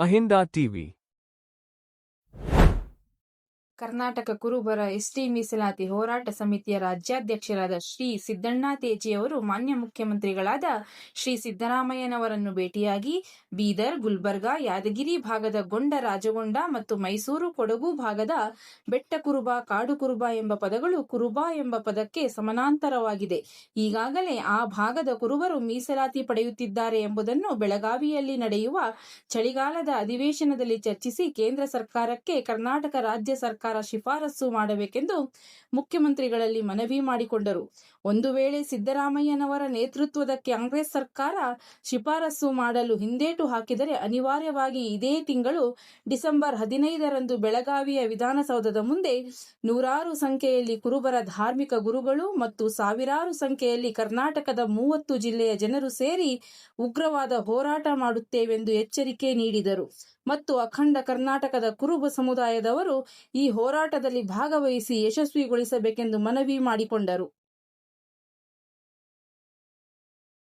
AHINDA TV Karnataka ಕುರುಬರ ST ಮೀಸಲಾತಿ ಹೋರಾಟ ಸಮಿತಿಯ ರಾಜ್ಯಾಧ್ಯಕ್ಷರಾದ ಶ್ರೀ ಸಿದ್ದಣ್ಣ ತೇಜಿಯವರು ಮಾನ್ಯ ಮುಖ್ಯಮಂತ್ರಿಗಳಾದ ಶ್ರೀ ಸಿದ್ದರಾಮಯ್ಯನವರನ್ನು ಭೇಟಿಯಾಗಿ ಬೀದರ್, ಗುಲ್ಬರ್ಗಾ, ಯಾದಗಿರಿ ಭಾಗದ ಗೊಂಡ ರಾಜಗೊಂಡ ಮತ್ತು ಮೈಸೂರು, ಕೊಡಗು ಭಾಗದ ಬೆಟ್ಟ ಕುರುಬ ಕಾಡು ಕುರುಬ ಎಂಬ ಪದಗಳು ಕುರುಬ ಎಂಬ ಪದಕ್ಕೆ ಸಮಾನಾಂತರವಾಗಿದೆ. ಈಗಾಗಲೇ ಆ ಭಾಗದ ಕುರುಬರು ಮೀಸಲಾತಿ ಪಡೆಯುತ್ತಿದ್ದಾರೆ ಎಂಬುದನ್ನು ಬೆಳಗಾವಿಯಲ್ಲಿ ನಡೆಯುವ ಚಳಿಗಾಲದ ಅಧಿವೇಶನದಲ್ಲಿ ಚರ್ಚಿಸಿ ಕೇಂದ್ರ ಸರ್ಕಾರಕ್ಕೆ ಕರ್ನಾಟಕ ರಾಜ್ಯ ಸರ್ಕಾರ ಶಿಫಾರಸು ಮಾಡಬೇಕೆಂದು ಮುಖ್ಯಮಂತ್ರಿಗಳಲ್ಲಿ ಮನವಿ ಮಾಡಿಕೊಂಡರು. ಒಂದು ವೇಳೆ ಸಿದ್ದರಾಮಯ್ಯನವರ ನೇತೃತ್ವದ ಕಾಂಗ್ರೆಸ್ ಸರ್ಕಾರ ಶಿಫಾರಸು ಮಾಡಲು ಹಿಂದೇಟು ಹಾಕಿದರೆ ಅನಿವಾರ್ಯವಾಗಿ ಇದೇ ತಿಂಗಳು ಡಿಸೆಂಬರ್ ಹದಿನೈದರಂದು ಬೆಳಗಾವಿಯ ವಿಧಾನಸೌಧದ ಮುಂದೆ ನೂರಾರು ಸಂಖ್ಯೆಯಲ್ಲಿ ಕುರುಬರ ಧಾರ್ಮಿಕ ಗುರುಗಳು ಮತ್ತು ಸಾವಿರಾರು ಸಂಖ್ಯೆಯಲ್ಲಿ ಕರ್ನಾಟಕದ ಮೂವತ್ತು ಜಿಲ್ಲೆಯ ಜನರು ಸೇರಿ ಉಗ್ರವಾದ ಹೋರಾಟ ಮಾಡುತ್ತೇವೆಂದು ಎಚ್ಚರಿಕೆ ನೀಡಿದರು. ಮತ್ತು ಅಖಂಡ ಕರ್ನಾಟಕದ ಕುರುಬ ಸಮುದಾಯದವರು ಈ ಹೋರಾಟದಲ್ಲಿ ಭಾಗವಹಿಸಿ ಯಶಸ್ವಿಗೊಳಿಸಬೇಕೆಂದು ಮನವಿ ಮಾಡಿಕೊಂಡರು.